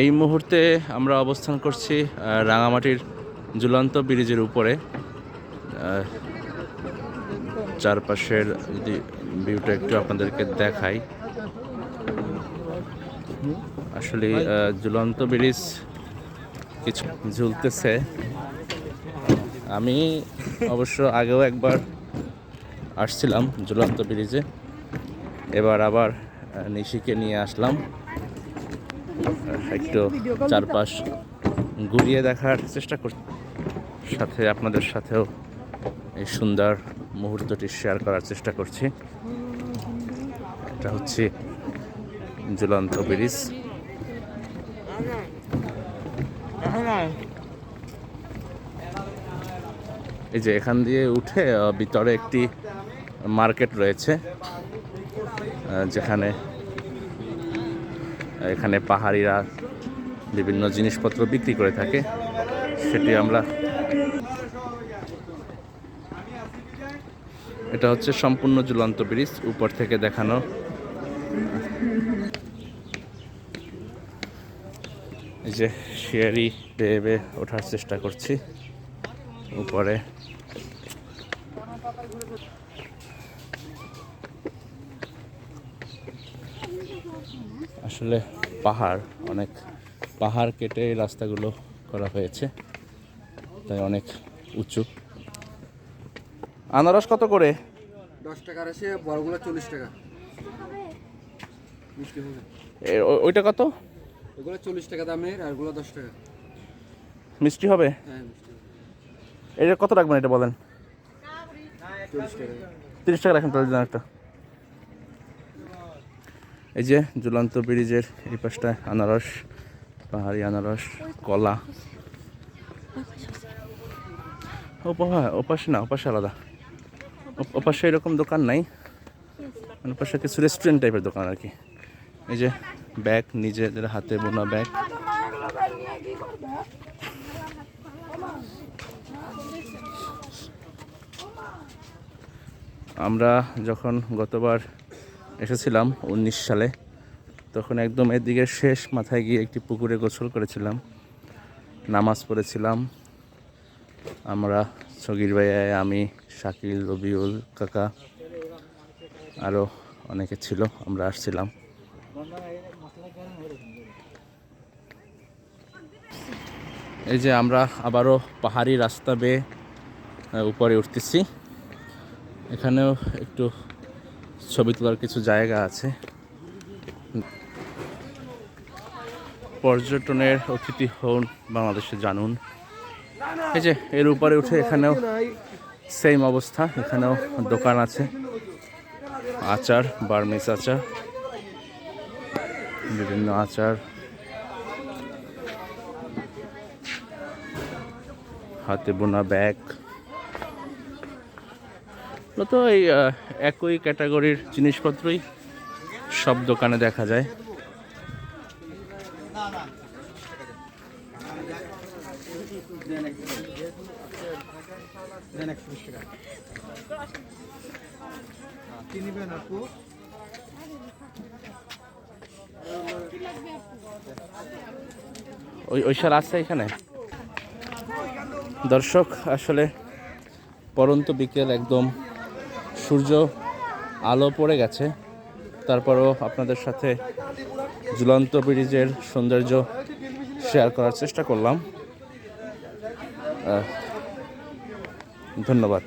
এই মুহূর্তে আমরা অবস্থান করছি রাঙামাটির ঝুলন্ত ব্রিজের উপরে। চারপাশের যদি ভিউটা একটু আপনাদেরকে দেখাই। আসলে ঝুলন্ত ব্রিজ কিছু ঝুলতেছে। আমি অবশ্য আগেও একবার আসছিলাম ঝুলন্ত ব্রিজে। এবার আবার নিশিকে নিয়ে আসলাম। একটু চারপাশ ঘুরিয়ে দেখার চেষ্টা করছি সাথে আপনাদের সাথেও এই সুন্দর মুহূর্তটি শেয়ার করার চেষ্টা করছি। এটা হচ্ছে ঝুলন্ত ব্রিজ। এই যে এখান দিয়ে উঠে ভিতরে একটি মার্কেট রয়েছে যেখানে এখানে পাহাড়িরা বিভিন্ন জিনিসপত্র বিক্রি করে থাকে, সেটি আমরা এটা হচ্ছে সম্পূর্ণ ঝুলন্ত ব্রিজ, উপর থেকে দেখানো। যে সিঁড়ি বেয়ে ওঠার চেষ্টা করছি, উপরে। আসলে পাহাড় অনেক পাহাড় কেটে এই রাস্তাগুলো করা হয়েছে। তাই অনেক উঁচু। আনারস কত করে? দশ টাকার আছে বড়গুলো চল্লিশ টাকা। ওইটা কত? এগুলো চল্লিশ টাকা দামের আর এগুলো দশ টাকা। মিষ্টি হবে? হ্যাঁ। এটা কত রাখবেন এটা বলেন? টাকা। তিরিশ টাকা রাখেন তাহলে একটা। এই যে ঝুলন্ত ব্রিজের এই পাশটায় আনারস, পাহাড়ি আনারস, কলা। ও পাহা- ও না ও পাশে আলাদা। ও- ও এরকম দোকান নাই। মানে ও কিছু রেস্টুরেন্ট টাইপের দোকান আর কি। এই যে ব্যাগ নিজেদের হাতে বোনা ব্যাগ আমরা যখন গতবার এসেছিলাম উনিশ সালে। তখন একদম এদিকে শেষ মাথায় গিয়ে একটি পুকুরে গোসল করেছিলাম। নামাজ পড়েছিলাম। আমরা সগির ভাইয়া আমি, শাকিল, রবিউল কাকা আরও অনেকে ছিল, আমরা আসছিলাম। এই যে আমরা আবারও পাহাড়ি রাস্তা বেয়ে উপরে উঠতেছি। এখানেও একটু ছবি তোলার কিছু জায়গা আছে। পর্যটনের অতিথি হন বাংলাদেশে জানুন। এই যে, এর উপরে উঠে এখানেও সেম অবস্থা, এখানেও দোকান আছে। আচার বার্মিস আচার, বিভিন্ন আচার। হাতে বোনা ব্যাগ। মূলত এই একই ক্যাটাগরির জিনিসপত্রই সব দোকানে দেখা যায়। ওই ওই সার আছে এখানে? দর্শক, আসলে পরন্ত বিকেল একদম সূর্য আলো পড়ে গেছে। তারপরও আপনাদের সাথে ঝুলন্ত ব্রিজের সৌন্দর্য শেয়ার করার চেষ্টা করলাম। ধন্যবাদ।